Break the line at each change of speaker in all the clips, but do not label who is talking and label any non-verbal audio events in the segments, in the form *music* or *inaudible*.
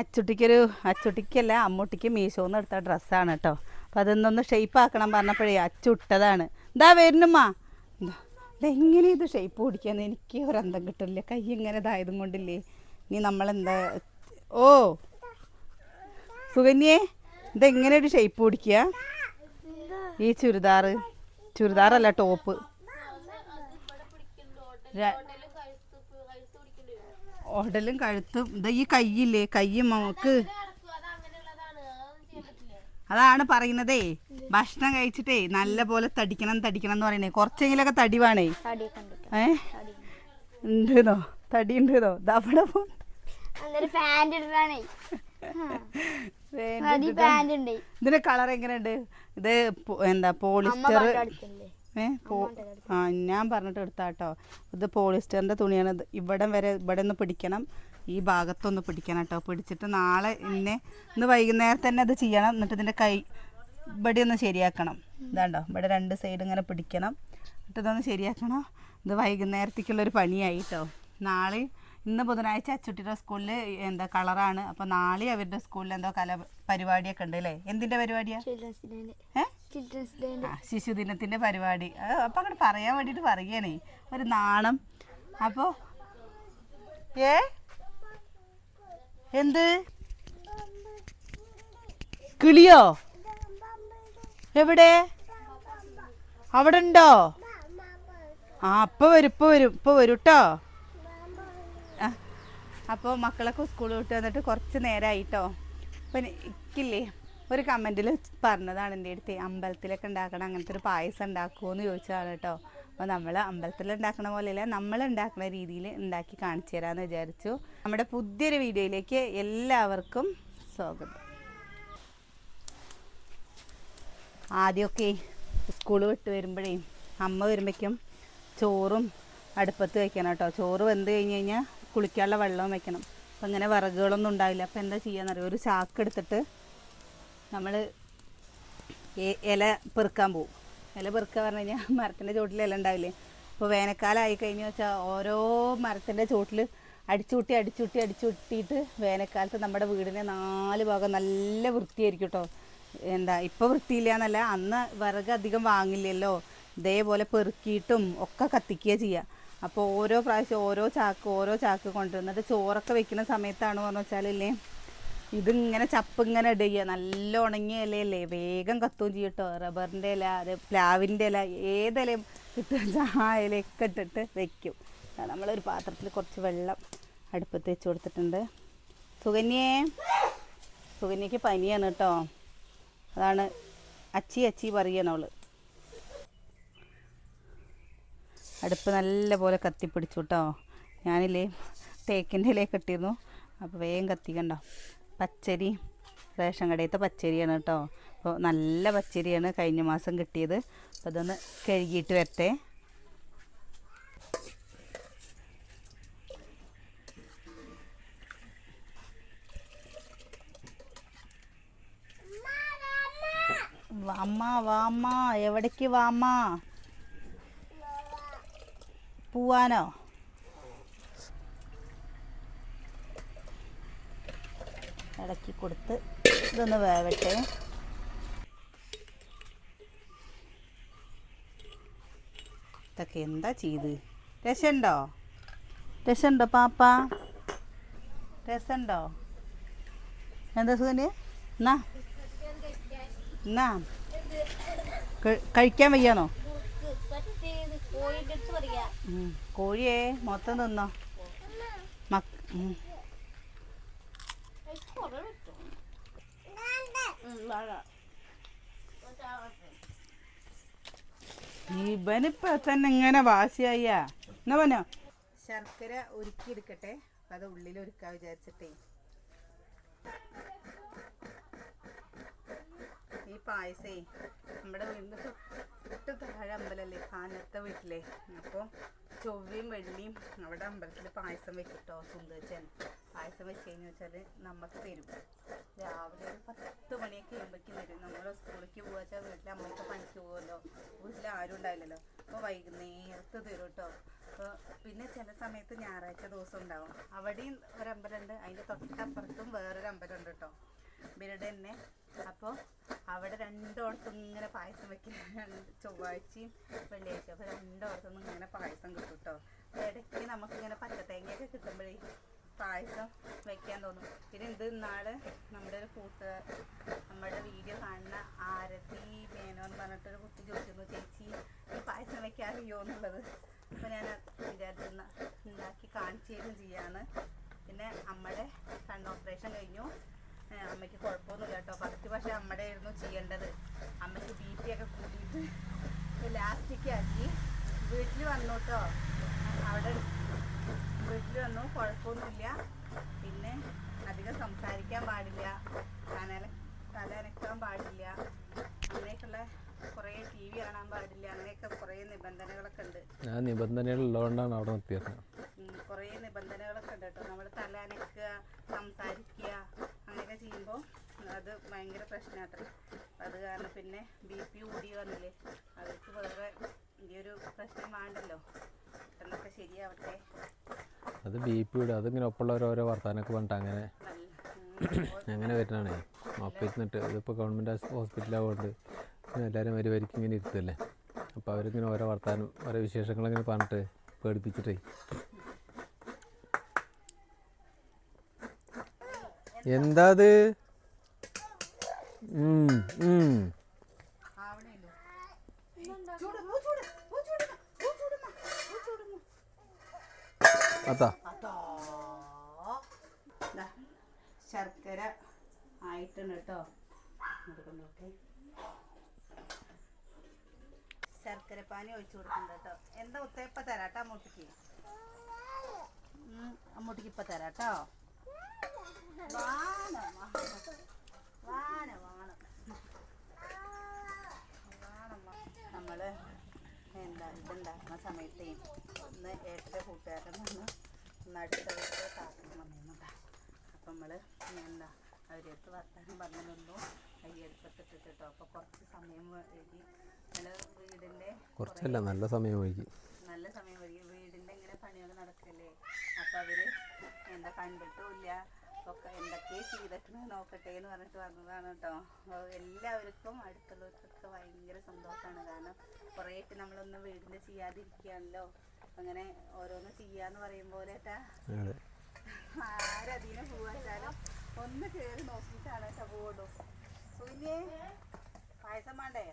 അച്ചുട്ടിക്കൊരു അച്ചുട്ടിക്കല്ല അമ്മൂട്ടിക്ക് മീശോന്ന് എടുത്ത ഡ്രസ്സാണ് കേട്ടോ അപ്പം അതൊന്നൊന്ന് ഷേപ്പ് ആക്കണം പറഞ്ഞപ്പോഴേ അച്ചുട്ടതാണ്. ഇതാ വരുന്നുമ്മ. എങ്ങനെ ഇത് ഷെയ്പ്പ് പിടിക്കാന്ന് എനിക്ക് ഒരു അന്തം കിട്ടില്ല കൈ ഇങ്ങനെ ഇതായതും കൊണ്ടില്ലേ. ഇനി നമ്മളെന്താ? ഓ. സുകന്യേ ഇതെങ്ങനെ ഒരു ഷെയ്പ്പ് പിടിക്കുക ഈ ചുരിദാറ്. ചുരിദാറല്ല ടോപ്പ്. ഉടലും കഴുത്തും ഇതാ ഈ കയ്യില്ലേ കൈ നമുക്ക് അതാണ് പറയുന്നതേ. ഭക്ഷണം കഴിച്ചിട്ടേ നല്ല പോലെ തടിക്കണം തടിക്കണം എന്ന് പറയണേ കുറച്ചെങ്കിലൊക്കെ തടി വേണേ.
തടിയൊക്കെ ഉണ്ട്
ഏ ഉണ്ടോ തടി
ഉണ്ടോ ഉണ്ട്
ഇതിന്റെ കളർ എങ്ങനെയുണ്ട്? ഇത് എന്താ പോളിസ്റ്റർ ഏ പോ ആ ഞാൻ പറഞ്ഞിട്ട് എടുത്താട്ടോ. ഇത് പോളിസ്റ്ററിന്റെ തുണിയാണ്. ഇവിടം വരെ ഇവിടെ ഒന്ന് പിടിക്കണം. ഈ ഭാഗത്തൊന്ന് പിടിക്കണം കേട്ടോ പിടിച്ചിട്ട് നാളെ ഇന്നെ ഇന്ന് വൈകുന്നേരം തന്നെ അത് ചെയ്യണം. എന്നിട്ട് ഇതിന്റെ കൈ ഇവിടെ ഒന്ന് ശരിയാക്കണം. ഇതാണ്ടോ? ഇവിടെ രണ്ട് സൈഡ് ഇങ്ങനെ പിടിക്കണം. എന്നിട്ട് ഇതൊന്ന് ശരിയാക്കണം? ഇത് വൈകുന്നേരത്തേക്കുള്ളൊരു പണിയായി കേട്ടോ നാളെ ഇന്ന് ബുധനാഴ്ച അച്ചുട്ടിയുടെ സ്കൂളിൽ എന്താ കളറാണ്. അപ്പോൾ നാളെ അവരുടെ സ്കൂളിൽ എന്തോ കല പരിപാടിയൊക്കെ ഉണ്ട് അല്ലേ? എന്തിന്റെ പരിപാടിയാണ്
ചിൽഡ്രൻസ് ഡേന്റെ
ഏ?
ചിൽഡ്രൻസ്
ഡേ ശിശുദിനത്തിന്റെ പരിപാടി. അപ്പൊ അങ്ങോട്ട് പറയാൻ വേണ്ടിട്ട് പറയണേ ഒരു നാണം. അപ്പോ ഏ? എന്ത്? കിളിയോ? എവിടെ? അവിടെ ഉണ്ടോ? ആ ഇപ്പൊ വരും ഇപ്പൊ വരും ഇപ്പൊ വരും കേട്ടോ അപ്പോൾ മക്കളൊക്കെ സ്കൂളിൽ വിട്ട് വന്നിട്ട് കുറച്ച് നേരമായിട്ടോ അപ്പം ഒരു കമന്റിൽ പറഞ്ഞതാണ് എന്റെ അടുത്ത് അമ്പലത്തിലൊക്കെ ഉണ്ടാക്കണം അങ്ങനത്തെ ഒരു പായസം ഉണ്ടാക്കുമോ എന്ന് ചോദിച്ചതാണ് കേട്ടോ അപ്പോൾ നമ്മൾ അമ്പലത്തിൽ ഉണ്ടാക്കണ പോലെയല്ല നമ്മൾ ഉണ്ടാക്കുന്ന രീതിയിൽ ഉണ്ടാക്കി കാണിച്ചു തരാമെന്ന് വിചാരിച്ചു. നമ്മുടെ പുതിയൊരു വീഡിയോയിലേക്ക് എല്ലാവർക്കും സ്വാഗതം. ആദ്യമൊക്കെ സ്കൂൾ വിട്ട് വരുമ്പോഴേ അമ്മ വരുമ്പോഴേക്കും ചോറും അടുപ്പത്ത് വയ്ക്കണം കേട്ടോ ചോറ് വെന്ത് കഴിഞ്ഞ് കഴിഞ്ഞാൽ കുളിക്കാനുള്ള വെള്ളവും വയ്ക്കണം അപ്പം അങ്ങനെ വിറകുകളൊന്നും ഉണ്ടാവില്ല. അപ്പോൾ എന്താ ചെയ്യാന്നറിയോ? ഒരു ചാക്ക് എടുത്തിട്ട് നമ്മൾ ഇല പെറുക്കാൻ പോവും. ഇല പെറുക്കുക പറഞ്ഞു കഴിഞ്ഞാൽ *laughs* മരത്തിന്റെ ചോട്ടിൽ ഇല ഉണ്ടാവില്ലേ? അപ്പോൾ വേനൽക്കാലമായി കഴിഞ്ഞ് വെച്ചാൽ ഓരോ മരത്തിന്റെ ചോട്ടിൽ അടിച്ചുകൂട്ടി അടിച്ചുകൂട്ടി അടിച്ചുകൂട്ടിയിട്ട് വേനൽക്കാലത്ത് നമ്മുടെ വീടിനെ നാല് ഭാഗം നല്ല വൃത്തിയായിരിക്കും കേട്ടോ എന്താ ഇപ്പോൾ വൃത്തിയില്ല എന്നല്ല അന്ന് വിറക് അധികം വാങ്ങില്ലല്ലോ. ഇതേപോലെ പെറുക്കിയിട്ടും ഒക്കെ കത്തിക്കുക ചെയ്യുക അപ്പോൾ ഓരോ പ്രാവശ്യം ഓരോ ചാക്ക് ഓരോ ചാക്ക് കൊണ്ടുവന്നിട്ട് ചോറൊക്കെ വെക്കുന്ന സമയത്താണ് പറഞ്ഞു വെച്ചാലില്ലേ ഇതിങ്ങനെ ചപ്പ് ഇങ്ങനെ ഇടുക നല്ല ഉണങ്ങിയ ഇലയല്ലേ? വേഗം കത്തുകയും ചെയ്യും കേട്ടോ റബ്ബറിന്റെ ഇല അത് പ്ലാവിന്റെ ഇല ഏതിലയും വെച്ചാൽ ആ ഇലയൊക്കെ ഇട്ടിട്ട് വെക്കും. നമ്മളൊരു പാത്രത്തിൽ കുറച്ച് വെള്ളം അടുപ്പത്ത് വെച്ച് കൊടുത്തിട്ടുണ്ട്. സുകന്യേ സുകന്യക്ക് പനിയാണ് കേട്ടോ അതാണ് അച്ചി അച്ചി പറയണവൾ അടുപ്പ് നല്ല പോലെ കത്തിപ്പിടിച്ചു കേട്ടോ ഞാനില്ലേ തേക്കിന്റെ ഇലയൊക്കെ ഇട്ടിരുന്നു. അപ്പോൾ വേഗം കത്തിക്കണ്ടോ. പച്ചരി റേഷൻ കടയിലത്തെ പച്ചരിയാണ് കേട്ടോ. അപ്പോൾ നല്ല പച്ചരിയാണ് കഴിഞ്ഞ മാസം കിട്ടിയത്. അപ്പോൾ അതൊന്ന് കഴുകിയിട്ട് വരട്ടെ. വാമ്മ വാമ്മ എവിടേക്ക് വാമ്മ? പോവാനോ? ഇളക്കി കൊടുത്ത് ഇതൊന്ന് വേവട്ടെ. ഇതൊക്കെ എന്താ ചെയ്ത്? രസമുണ്ടോ? രസമുണ്ടോ പാപ്പ? രസമുണ്ടോ? എന്താ സുഖന് എന്നാ? എന്നാ? കഴി- കഴിക്കാൻ വയ്യാണോ. കോഴിയെ മൊത്തം തിന്നോ? മക് ഇവനിപ്പോ തന്നെ ഇങ്ങനെ വാശിയായ. എന്നാ പറഞ്ഞോ ശർക്കര ഒരുക്കി എടുക്കട്ടെ അപ്പൊ അത് ഉള്ളിൽ ഒരുക്കാ വിചാരിച്ചിട്ടേ. ഈ പായസേ നമ്മുടെ വീടിന്റെ തൊട്ട് താഴെ അമ്പലല്ലേ കാനത്തെ വീട്ടിലെ. അപ്പോൾ ചൊവ്വയും വെള്ളിയും അവിടെ അമ്പലത്തിൽ പായസം വെക്കും കേട്ടോ സുന്ദരിച്ചൻ. പായസം വെച്ച് കഴിഞ്ഞാൽ വെച്ചാൽ നമുക്ക് തരും. രാവിലെ ഒരു പത്ത് മണിയൊക്കെ ആകുമ്പോഴേക്കും വരും. നമ്മൾ സ്കൂളിലേക്ക് വെച്ചാൽ വീട്ടിൽ അമ്മയ്ക്ക് പണിക്ക് പോകുമല്ലോ വീട്ടിൽ ആരും ഉണ്ടാവില്ലല്ലോ. അപ്പോൾ വൈകുന്നേരത്ത് തരും കേട്ടോ. അപ്പോൾ പിന്നെ ചില സമയത്ത് ഞായറാഴ്ച ദിവസം ഉണ്ടാവും. അവിടെയും ഒരു അമ്പലമുണ്ട് അതിന്റെ തൊട്ടപ്പുറത്തും വേറൊരു അമ്പലമുണ്ട് കേട്ടോ. ഇവരുടെ തന്നെ അപ്പോൾ അവിടെ രണ്ടോടത്തും ഇങ്ങനെ പായസം വെക്കുന്ന ചൊവ്വാഴ്ചയും വെള്ളിയാഴ്ച അപ്പോൾ രണ്ടോടത്തുനിന്ന് ഇങ്ങനെ പായസം കിട്ടും കേട്ടോ. ഇടയ്ക്ക് നമുക്കിങ്ങനെ പച്ചത്തേങ്ങയൊക്കെ കിട്ടുമ്പോഴേ പായസം വെക്കാൻ തോന്നും. പിന്നെ ഇത് ഇന്നാൾ നമ്മുടെ ഒരു കൂട്ട് നമ്മുടെ വീഡിയോ കാണുന്ന ആരതി മേനോ എന്ന് പറഞ്ഞിട്ടൊരു കുട്ടി ചോദിച്ചിരുന്നു ചേച്ചി ഈ പായസം വെക്കാൻ അറിയോ എന്നുള്ളത്? അപ്പോൾ ഞാൻ വിചാരിച്ചിരുന്ന ഉണ്ടാക്കി കാണിച്ചു ചെയ്യാന്ന്. പിന്നെ അമ്മയുടെ കണ്ണ് ഓപ്പറേഷൻ കഴിഞ്ഞു. അമ്മയ്ക്ക് കുഴപ്പമൊന്നുമില്ല കേട്ടോ. ഫസ്റ്റ് പക്ഷേ അമ്മയുടെ ആയിരുന്നു ചെയ്യേണ്ടത്. അമ്മയ്ക്ക് ബി പി ഒക്കെ കൂട്ടിയിട്ട് ലാസ്റ്റിക്ക് ആക്കി വീട്ടിൽ വന്നു കേട്ടോ. അവിടെ വീട്ടിൽ വന്നു. കുഴപ്പമൊന്നുമില്ല. പിന്നെ അധികം സംസാരിക്കാൻ പാടില്ല. തല അനക്കാൻ പാടില്ല. അങ്ങനെയൊക്കെയുള്ള കുറേ ടി വി കാണാൻ പാടില്ല. അങ്ങനെയൊക്കെ കുറേ നിബന്ധനകളൊക്കെ ഉണ്ട്.
ആ നിബന്ധനകൾ ഉള്ളതുകൊണ്ടാണ് അവിടെ നിർത്തിയത്
കുറേ നിബന്ധനകളൊക്കെ ഉണ്ട് കേട്ടോ. നമ്മൾ തല അനക്കുക സംസാരിക്കുക അങ്ങനെയൊക്കെ ചെയ്യുമ്പോൾ അത് ഭയങ്കര പ്രശ്നമാത്രേ അത് കാരണം പിന്നെ ബി പി കൂടി വന്നില്ലേ? അവർക്ക് വേറെ ഈ ഒരു പ്രശ്നം വേണ്ടല്ലോ. എന്നൊക്കെ ശരിയാവട്ടെ.
അത് ബി പി ഇടും അതിങ്ങനെ ഒപ്പമുള്ളവർ ഓരോ വർത്തമാനമൊക്കെ പറഞ്ഞിട്ട് അങ്ങനെ അങ്ങനെ വരുന്നതാണേ. അപ്പം ഇരുന്നിട്ട് ഇതിപ്പോൾ ഗവൺമെന്റ് ഹോസ്പിറ്റലാവുകൊണ്ട് എല്ലാവരും വരി വരിക്ക് ഇങ്ങനെ ഇരുത്തല്ലേ. അപ്പോൾ അവരിങ്ങനെ ഓരോ വർത്തമാനം ഓരോ വിശേഷങ്ങളിങ്ങനെ പറഞ്ഞിട്ട് പേടിപ്പിച്ചിട്ടേ. എന്താ അത് ഉം, ഉം.
ആവണേലോ ചൂട് പൂ ചൂട് പൂ ചൂടുന്ന പൂ ചൂടുന്ന പൂ ചൂടുന്ന
അതാ.
ശർക്കര ആയിട്ടുണ്ട് കേട്ടോ. ശർക്കര പാനി ഒഴിച്ചു കൊടുക്കുന്നുണ്ട് കേട്ടോ. എന്താ ഉത്തേപ്പ തരാട്ടോ അമ്മൂട്ടിക്ക്. ഉം, അമ്മൂട്ടിക്ക് ഇപ്പൊ തരാട്ടോ വാണം വാണം. വാണം നമ്മൾ എന്താ ഇതുണ്ടാക്കുന്ന സമയത്തേ ഒന്ന് ഏട്ടന്റെ കൂട്ടുകാരൻ വന്ന് ഒന്ന് അടുത്ത വീട്ടിൽ താത്തം വന്നിരുന്നതാ അപ്പം നമ്മൾ എന്താ അവരടുത്ത് വർത്താനം പറഞ്ഞു നിന്നു. അരി അപ്പോൾ കുറച്ച് സമയം വൈകി നമ്മൾ വീടിന്റെ
കുറച്ചല്ല നല്ല സമയം വൈകി.
നല്ല സമയം വൈകി. വീടിന്റെ ഇങ്ങനെ പണികൾ നടക്കല്ലേ? അപ്പോൾ അവർ എന്താ കണ്ടിട്ടുമില്ല ഒക്കെ എന്തൊക്കെ ചെയ്തിട്ടുണ്ട് നോക്കട്ടെ എന്ന് പറഞ്ഞിട്ട് വന്നതാണ് കേട്ടോ. എല്ലാവർക്കും അടുത്തുള്ളവർക്കൊക്കെ ഭയങ്കര സന്തോഷമാണ്. കാരണം കുറേ ആയിട്ട് നമ്മളൊന്നും വീടിന്റെ ചെയ്യാതിരിക്കുകയാണല്ലോ. അങ്ങനെ ഓരോന്ന് ചെയ്യാന്ന് പറയും പോലെ ഏട്ടാ ആരതിനെ പോവാച്ചാലും ഒന്ന് കയറി നോക്കിയിട്ടാണ് കേട്ടോ പോവുള്ളൂ. പിന്നെ പായസം വേണ്ടേ?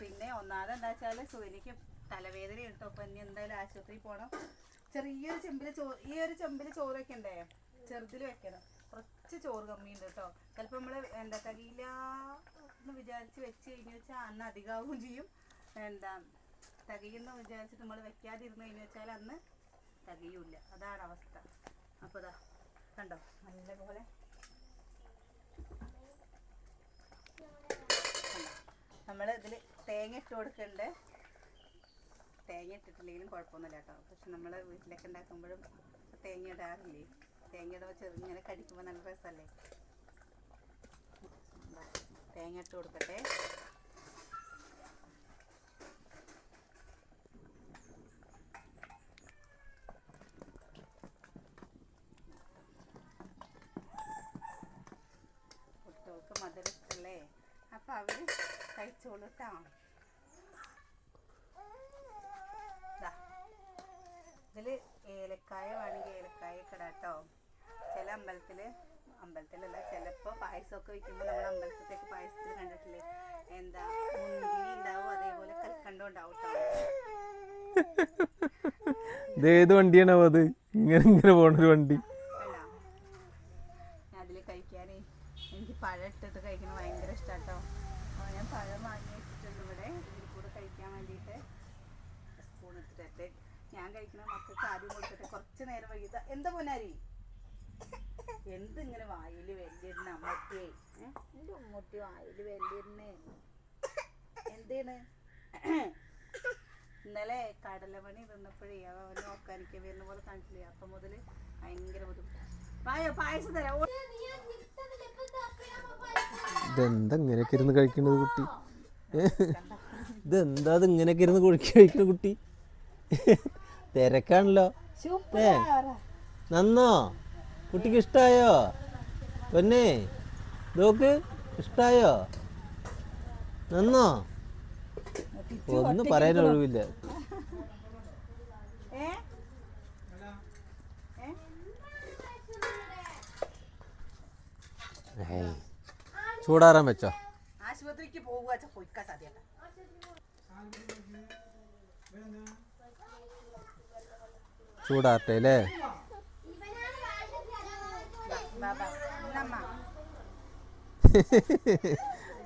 പിന്നെ ഒന്നാമത് എന്താ വെച്ചാൽ സൂര്യക്ക് തലവേദന ഇട്ടോ അപ്പൊ ഇനി എന്തായാലും ആശുപത്രിയിൽ പോകണം ചെറിയൊരു ചെമ്പിൽ ചോ ഈ ഒരു ചെമ്പിൽ ചോറ് വെക്കണ്ടേ? ചെറുതിൽ വെക്കണം. കുറച്ച് ചോറ് കമ്മിയുണ്ട് കേട്ടോ. ചിലപ്പോൾ നമ്മൾ എന്താ കഴിയില്ല എന്ന് വിചാരിച്ച് വെച്ച് കഴിഞ്ഞ് വെച്ചാൽ അന്ന് അധികമാവുകയും ചെയ്യും. എന്താ തികയുന്ന വിചാരിച്ചിട്ട് നമ്മൾ വെക്കാതിരുന്ന് കഴിഞ്ഞ് വെച്ചാൽ അന്ന് തികയൂല അതാണ് അവസ്ഥ. അപ്പോൾ ഇതാ കണ്ടോ? നല്ലപോലെ. നമ്മൾ ഇതിൽ തേങ്ങ ഇട്ട് കൊടുക്കണ്ട്. തേങ്ങ ഇട്ടിട്ടില്ലെങ്കിലും കുഴപ്പമൊന്നുമില്ല കേട്ടോ. പക്ഷെ നമ്മൾ വീട്ടിലൊക്കെ ഉണ്ടാക്കുമ്പോഴും തേങ്ങ ഇടാറില്ലേ? തേങ്ങ ഇടുമ്പോൾ ചെറുങ്ങനെ കടിക്കുമ്പോൾ നല്ല രസമല്ലേ? തേങ്ങ ഇട്ട് കൊടുക്കട്ടെ. കുട്ടികൾക്ക് മധുരം അപ്പോൾ അപ്പം അവർ ഇതിൽ ഏലക്കായ വേണമെങ്കിൽ ഏലക്കായ ഇടാട്ടോ ചില അമ്പലത്തിൽ അമ്പലത്തിലല്ല ചിലപ്പോൾ പായസമൊക്കെ വെക്കുമ്പോൾ നമ്മൾ അമ്പലത്തിലേക്ക് പായസത്തിൽ കണ്ടിട്ടില്ലേ? എന്താ മുന്തിരി ഉണ്ടാവും അതേപോലെ കൽക്കണ്ടം ഉണ്ടാവും
ഇത് ഏത് വണ്ടിയാണോ അത്? ഇങ്ങനെ ഇങ്ങനെ പോണൊരു വണ്ടി
കണ്ടോ ഞാൻ അതിൽ കഴിക്കാനേ എനിക്ക് പഴം ഇട്ടിട്ട് കഴിക്കുന്നത് ഭയങ്കര ഇഷ്ടാട്ടോ അപ്പോൾ ഞാൻ പഴം വാങ്ങി വെച്ചിട്ടുണ്ട് ഇവിടെ ഇതിൽ കൂടെ കഴിക്കാൻ വേണ്ടിയിട്ട് സ്പൂൺ ഇട്ടിട്ട് ഞാൻ കഴിക്കുന്ന കാര്യം കൊടുത്തിട്ട് കുറച്ച് നേരം വൈകിട്ട് എന്താ പൊന്നാരി? എന്ത് ഇങ്ങനെ വായിൽ വലിയിരുന്ന അമ്മട്ടിയെ എന്ത് ഉമ്മട്ടി വായിൽ വെല്ലിരുന്നേ. എന്തേണ് ഇന്നലെ കടലമണി തിന്നപ്പോഴേ അവ അവന് നോക്കാനിക്ക് വരുന്ന പോലെ കാണിച്ചില്ലേ? അപ്പം മുതൽ ഭയങ്കര ബുദ്ധിമുട്ട്. പായോ പായസം തരാം.
ഇതെന്താ ഇങ്ങനെയൊക്കെ ഇരുന്ന് കഴിക്കണത് കുട്ടി? ഇതെന്താ ഇത് ഇങ്ങനെയൊക്കെ ഇരുന്ന് കുഴിക്ക് കുട്ടി? തിരക്കാണല്ലോ. ഏ നന്നോ? കുട്ടിക്ക് ഇഷ്ടായോ? പൊന്നെ നോക്ക് ഇഷ്ടായോ? നന്നോ? ഒന്നും പറയാൻ ഒഴിവില്ല. ചൂടാറാൻ വെച്ചോ.
ആശുപത്രിക്ക് പോകുക പൊയ്ക്കാ സാധ്യത.
ചൂടാറട്ടെ അല്ലേ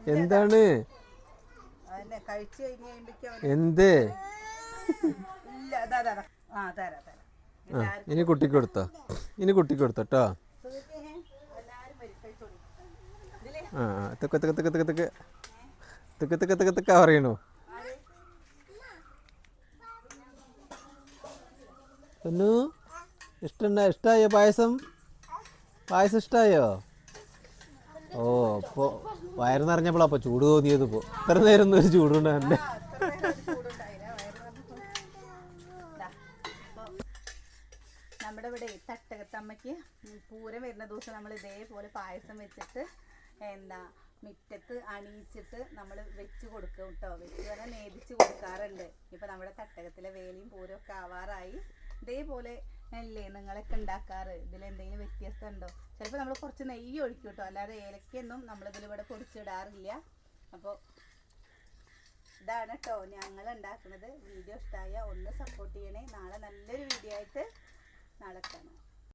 എന്താണ് എന്ത് ഇനി കുട്ടിക്ക് കൊടുത്തോ ഇനി കുട്ടിക്ക് കൊടുത്തോ കേട്ടോ ആ തെക്ക് തെക്ക് തെക്ക് തെക്ക് തെക്ക് തെക്ക് തെക്ക് തെക്ക് തെക്ക പറയണു പൊന്നു ഇഷ്ടണ്ട? ഇഷ്ടായോ പായസം? പായസം ഇഷ്ടായോ ഓ അപ്പോൾ വയറ് അപ്പോൾ ചൂട് തോന്നിയത് ഇപ്പോൾ ഇത്ര നേരം ഒന്നും ഒരു
അപ്പൊ നമ്മുടെ ഇവിടെ തട്ടകത്തമ്മയ്ക്ക് പൂരം വരുന്ന ദിവസം നമ്മൾ ഇതേപോലെ പായസം വെച്ചിട്ട് എന്താ മുറ്റത്ത് അണിയിച്ചിട്ട് നമ്മൾ വെച്ച് കൊടുക്കും കേട്ടോ. വെച്ച് വരെ നേദിച്ച് കൊടുക്കാറുണ്ട്. ഇപ്പം നമ്മുടെ തട്ടകത്തിലെ വേലിയും പൂരം ഒക്കെ ആവാറായി. ഇതേപോലെ അല്ലേ നിങ്ങളൊക്കെ ഉണ്ടാക്കാറ്? ഇതിൽ എന്തെങ്കിലും വ്യത്യാസം ഉണ്ടോ? ചിലപ്പോൾ നമ്മൾ കുറച്ച് നെയ്യ് ഒഴിക്കും കേട്ടോ. അല്ലാതെ ഏലക്കൊന്നും നമ്മളിതിലിവിടെ പൊടിച്ചിടാറില്ല. അപ്പോൾ ഇതാണ് കേട്ടോ ഞങ്ങൾ ഉണ്ടാക്കുന്നത്. വീഡിയോ ഇഷ്ടമായ ഒന്ന് സപ്പോർട്ട് ചെയ്യണേ. നാളെ നല്ലൊരു വീഡിയോ ആയിട്ട് നാളെ കാണാം.